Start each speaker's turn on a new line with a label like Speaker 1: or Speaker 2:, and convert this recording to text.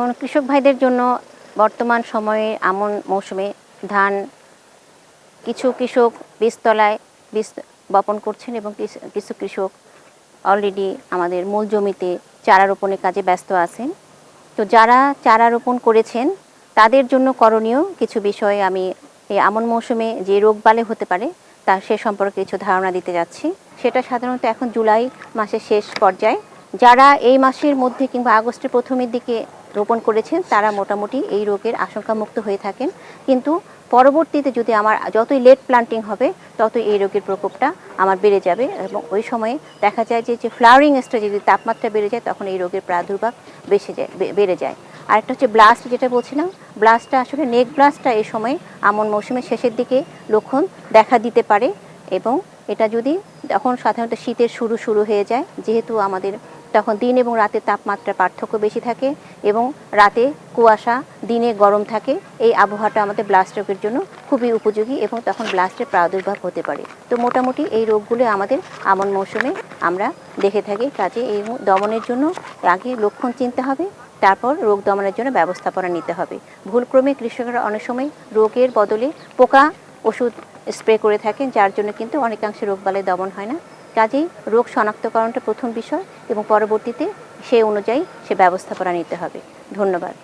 Speaker 1: কৃষক ভাইদের জন্য বর্তমান সময়ে আমন মৌসুমে ধান কিছু কৃষক বীজতলায় বীজ বপন করছেন এবং কিছু- কৃষক অলরেডি আমাদের মূল জমিতে চারা রোপণের কাজে ব্যস্ত আছেন। তো যারা চারা রোপণ করেছেন, তাদের জন্য করণীয় কিছু বিষয়ে আমি এই আমন মৌসুমে যে রোগবালে হতে পারে, তা সে সম্পর্কে কিছু ধারণা দিতে যাচ্ছি। সেটা সাধারণত এখন জুলাই মাসের শেষ পর্যায়ে। যারা এই মাসের মধ্যে কিংবা আগস্টের প্রথমের দিকে রোপণ করেছেন, তারা মোটামুটি এই রোগের আশঙ্কামুক্ত হয়ে থাকেন। কিন্তু পরবর্তীতে যদি আমার যতই লেট প্লান্টিং হবে, ততই এই রোগের প্রকোপটা আমার বেড়ে যাবে এবং ওই সময়ে দেখা যায় যে যে ফ্লাওয়ারিং স্টেজে যদি তাপমাত্রা বেড়ে যায়, তখন এই রোগের প্রাদুর্ভাব বেশি যায় বেড়ে যায়। আরেকটা হচ্ছে ব্লাস্ট, যেটা বলছিলাম, ব্লাস্টটা আসলে নেক ব্লাস্টটা এই সময় আমন মৌসুমের শেষের দিকে লক্ষণ দেখা দিতে পারে এবং এটা যদি তখন সাধারণত শীতের শুরু শুরু হয়ে যায়, যেহেতু আমাদের তখন দিন এবং রাতের তাপমাত্রা পার্থক্য বেশি থাকে এবং রাতে কুয়াশা, দিনে গরম থাকে। এই আবহাওয়াটা আমাদের ব্লাস্ট রোগের জন্য খুবই উপযোগী এবং তখন ব্লাস্টের প্রাদুর্ভাব হতে পারে। তো মোটামুটি এই রোগগুলো আমাদের আমন মৌসুমে আমরা দেখে থাকি। কাজে এই দমনের জন্য আগে লক্ষণ চিনতে হবে, তারপর রোগ দমনের জন্য ব্যবস্থাপনা নিতে হবে। ভুলক্রমে কৃষকরা অনেক সময় রোগের বদলে পোকা ওষুধ স্প্রে করে থাকেন, যার জন্য কিন্তু অনেকাংশে রোগবালাই দমন হয় না। কাজেই রোগ শনাক্তকরণটা প্রথম বিষয় এবং পরবর্তীতে সে অনুযায়ী সে ব্যবস্থাপনা নিতে হবে। ধন্যবাদ।